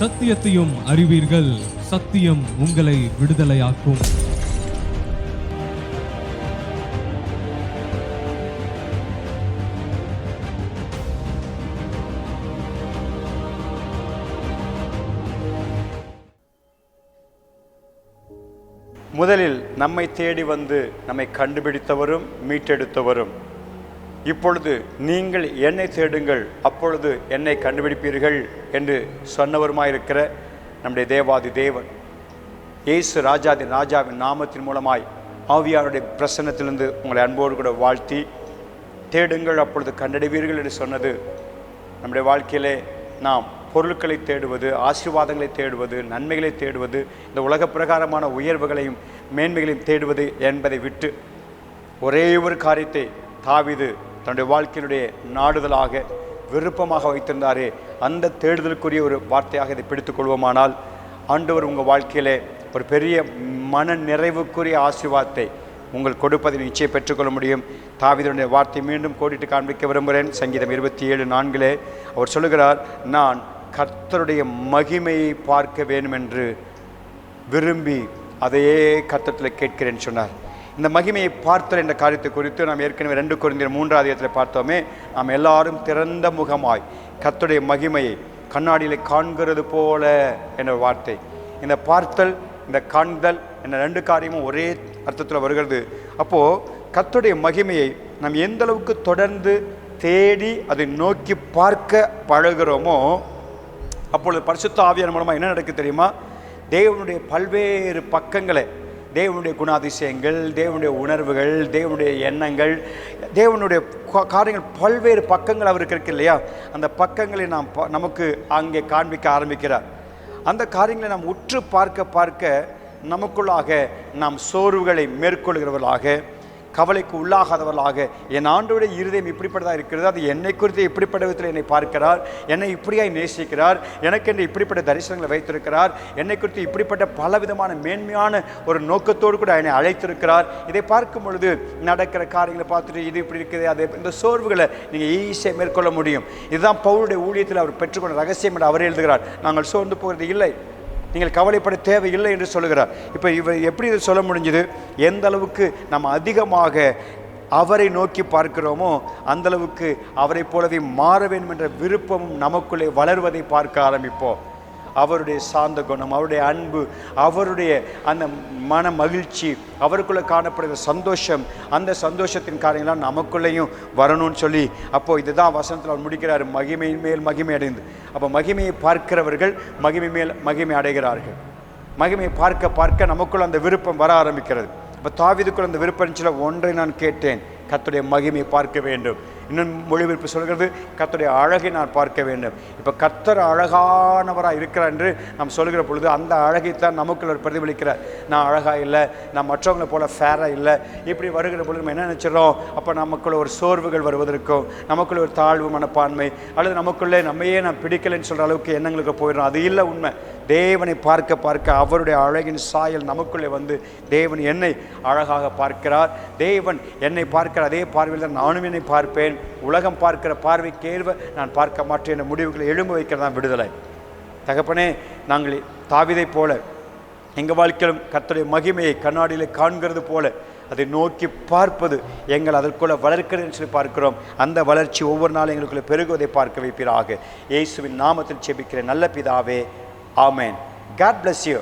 சத்தியத்தையும் அறிவீர்கள். சத்தியம் உங்களை விடுதலையாக்கும். முதலில் நம்மை தேடி வந்து நம்மை கண்டுபிடித்தவரும் மீட்டெடுத்தவரும் இப்பொழுது நீங்கள் என்னை தேடுங்கள் அப்பொழுது என்னை கண்டுபிடிப்பீர்கள் என்று சொன்னவருமாயிருக்கிற நம்முடைய தேவாதி தேவன். இயேசு ராஜாதி ராஜாவின் நாமத்தின் மூலமாய் ஆவியாருடைய பிரசன்னத்திலிருந்து உங்களை அன்போடு கூட வாழ்த்தி தேடுங்கள் அப்பொழுது கண்டடைவீர்கள் என்று சொன்னது. நம்முடைய வாழ்க்கையிலே நாம் பொருட்களை தேடுவது ஆசீர்வாதங்களை தேடுவது நன்மைகளை தேடுவது இந்த உலக பிரகாரமான உயர்வுகளையும் மேன்மைகளையும் தேடுவது என்பதை விட்டு ஒரே ஒரு காரியத்தை தாவிது தன்னுடைய வாழ்க்கையினுடைய நாடுதலாக விருப்பமாக வைத்திருந்தாரே அந்த தேடுதலுக்குரிய ஒரு வார்த்தையாக இதை பிடித்துக்கொள்வோமானால் ஆண்டவர் உங்கள் வாழ்க்கையிலே ஒரு பெரிய மன நிறைவுக்குரிய ஆசீர்வாதத்தை உங்கள் கொடுப்பதை நிச்சயம் பெற்றுக்கொள்ள முடியும். தாவிதனுடைய வார்த்தை மீண்டும் கோடிட்டு காண்பிக்க விரும்புகிறேன். சங்கீதம் இருபத்தி ஏழு நான்கிலே அவர் சொல்லுகிறார் நான் கர்த்தருடைய மகிமையை பார்க்க வேண்டுமென்று விரும்பி அதையே கர்த்தத்தில் கேட்கிறேன் சொன்னார். இந்த மகிமையை பார்த்தல் என்ற காரியத்தை குறித்து நாம் ஏற்கனவே ரெண்டு குறைந்த மூன்றாவது இடத்தில் பார்த்தோமே. நாம் எல்லாரும் திறந்த முகமாய் கத்துடைய மகிமையை கண்ணாடியில் காண்கிறது போல என்ற வார்த்தை. இந்த பார்த்தல் இந்த காண்தல் என்ற ரெண்டு காரியமும் ஒரே அர்த்தத்தில் வருகிறது. அப்போது கத்துடைய மகிமையை நாம் எந்த அளவுக்கு தொடர்ந்து தேடி அதை நோக்கி பார்க்க பழகிறோமோ அப்பொழுது பரிசுத்த ஆவியான மூலமாக என்ன நடக்குது தெரியுமா? தேவனுடைய பல்வேறு பக்கங்களை தேவனுடைய குணாதிசயங்கள் தேவனுடைய உணர்வுகள் தேவனுடைய எண்ணங்கள் தேவனுடைய காரியங்கள் பல்வேறு பக்கங்கள் அவருக்கு இருக்கு இல்லையா? அந்த பக்கங்களை நாம் நமக்கு அங்கே காண்பிக்க ஆரம்பிக்கிறார். அந்த காரியங்களை நாம் உற்று பார்க்க பார்க்க நமக்குள்ளாக நாம் சோர்வுகளை மேற்கொள்கிறவர்களாக கவலைக்கு உள்ளாகாதவர்களாக என் ஆண்டோடைய இருதயம் இப்படிப்பட்டதாக இருக்கிறது அது என்னை குறித்து இப்படிப்பட்ட விதத்தில் என்னை பார்க்கிறார் என்னை இப்படியாய் நேசிக்கிறார் எனக்கென்று இப்படிப்பட்ட தரிசனங்களை வைத்திருக்கிறார் என்னை குறித்து இப்படிப்பட்ட பலவிதமான மேன்மையான ஒரு நோக்கத்தோடு கூட என்னை அழைத்திருக்கிறார். இதை பார்க்கும் பொழுது நடக்கிற காரியங்களை பார்த்துட்டு இது இப்படி இருக்குது அது இந்த சோர்வுகளை நீங்கள் ஈஸியாக மேற்கொள்ள முடியும். இதுதான் பவுளுடைய ஊழியத்தில் அவர் பெற்றுக்கொண்ட ரகசியம் என்று அவர் எழுதுகிறார். நாங்கள் சோர்ந்து போகிறது இல்லை. நீங்கள் கவலைப்பட தேவையில்லை என்று சொல்லுகிறார். இப்போ இவர் எப்படி இதை சொல்ல முடிஞ்சது? எந்த அளவுக்கு நம்ம அதிகமாக அவரை நோக்கி பார்க்கிறோமோ அந்தளவுக்கு அவரை அவரைப் போலவே மாற வேண்டும் என்ற விருப்பமும் நமக்குள்ளே வளர்வதை பார்க்க ஆரம்பிப்போம். அவருடைய சாந்த குணம் அவருடைய அன்பு அவருடைய அந்த மன மகிழ்ச்சி அவருக்குள்ளே காணப்படுகிற சந்தோஷம் அந்த சந்தோஷத்தின் காரியங்களாம் நமக்குள்ளேயும் வரணும்னு சொல்லி அப்போது இதுதான் வசனத்தில் அவர் முடிக்கிறார் மகிமையின் மேல் மகிமை அடைந்து. அப்போ மகிமையை பார்க்கிறவர்கள் மகிமை மேல் மகிமை அடைகிறார்கள். மகிமையை பார்க்க பார்க்க நமக்குள்ள அந்த விருப்பம் வர ஆரம்பிக்கிறது. இப்போ தாவிதுக்குள்ள அந்த விருப்பம் இருந்துச்சுல ஒன்றை நான் கேட்டேன் கத்துடைய மகிமையை பார்க்க வேண்டும். இன்னும் மொழிபெயர்ப்பு சொல்கிறது கத்தருடைய அழகை நான் பார்க்க வேண்டும். இப்போ கத்தர் அழகானவராக இருக்கிறார் என்று நாம் சொல்கிற பொழுது அந்த அழகைத்தான் நமக்குள்ள ஒரு பிரதிபலிக்கிறார். நான் அழகாக இல்லை நான் மற்றவங்களை போல் ஃபேராக இல்லை. இப்படி வருகிற பொழுது நம்ம என்ன நினச்சிடறோம்? அப்போ நமக்குள்ள ஒரு சோர்வுகள் வருவதற்கும் நமக்குள்ள ஒரு தாழ்வு மனப்பான்மை அல்லது நமக்குள்ளே நம்மையே நான் பிடிக்கலைன்னு சொல்கிற அளவுக்கு எண்ணங்களுக்கு போயிடும் அது இல்லை உண்மை. தேவனை பார்க்க பார்க்க அவருடைய அழகின் சாயல் நமக்குள்ளே வந்து தேவன் என்னை அழகாக பார்க்கிறார். தேவன் என்னை பார்க்கிற அதே பார்வையில் தான் நானும் என்னை பார்ப்பேன். உலகம் பார்க்கிற பார்வைக்கேற்ப நான் பார்க்க மாட்டேன் என்ற முடிவுகளை எழும்ப வைக்கிறதான் விடுதலை. தகப்பனே நாங்கள் தாவிதைப் போல எங்கள் வாழ்க்கையிலும் கத்தருடைய மகிமையை கண்ணாடியில் காண்கிறது போல அதை நோக்கி பார்ப்பது எங்கள் அதற்குள்ள வளர்க்கிறதுன்னு சொல்லி பார்க்கிறோம். அந்த வளர்ச்சி ஒவ்வொரு நாளும் எங்களுக்குள்ள பெருகுவதை பார்க்க வைப்பீராக. இயேசுவின் நாமத்தில் செபிக்கிற நல்ல பிதாவே ஆமேன். God bless you